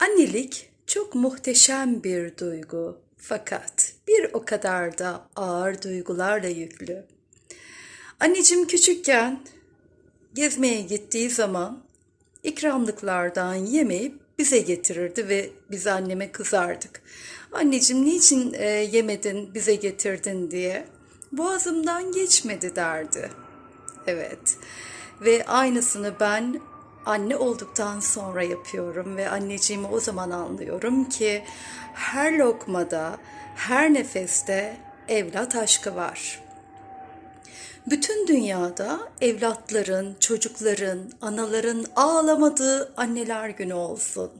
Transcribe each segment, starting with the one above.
Annelik çok muhteşem bir duygu fakat bir o kadar da ağır duygularla yüklü. Anneciğim küçükken gezmeye gittiği zaman ikramlıklardan yemeyip bize getirirdi ve biz anneme kızardık. Anneciğim niçin e, yemedin bize getirdin diye. Boğazımdan geçmedi derdi. Evet. Ve aynısını ben anne olduktan sonra yapıyorum ve anneciğimi o zaman anlıyorum ki her lokmada, her nefeste evlat aşkı var. Bütün dünyada evlatların, çocukların, anaların ağlamadığı anneler günü olsun.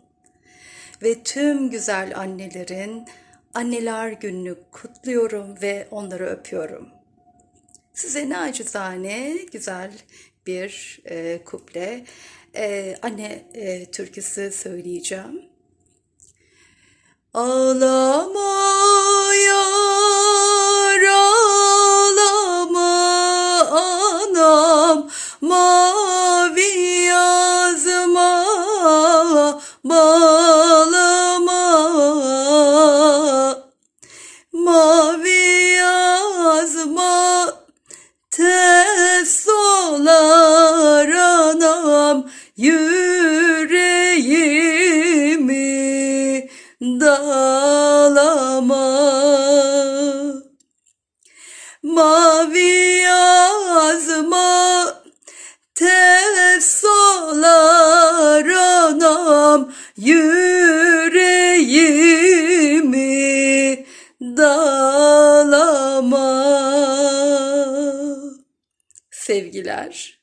Ve tüm güzel annelerin anneler gününü kutluyorum ve onları öpüyorum. Size nacizane güzel bir e, kuple e, anne e, türküsü söyleyeceğim. Ağlama yar ağlama anam. Mavi yazma bağlama. Mavi yazma yüreğimi dağlama. Mavi ağzıma ters olar anam. Yüreğimi dağlama. Sevgiler.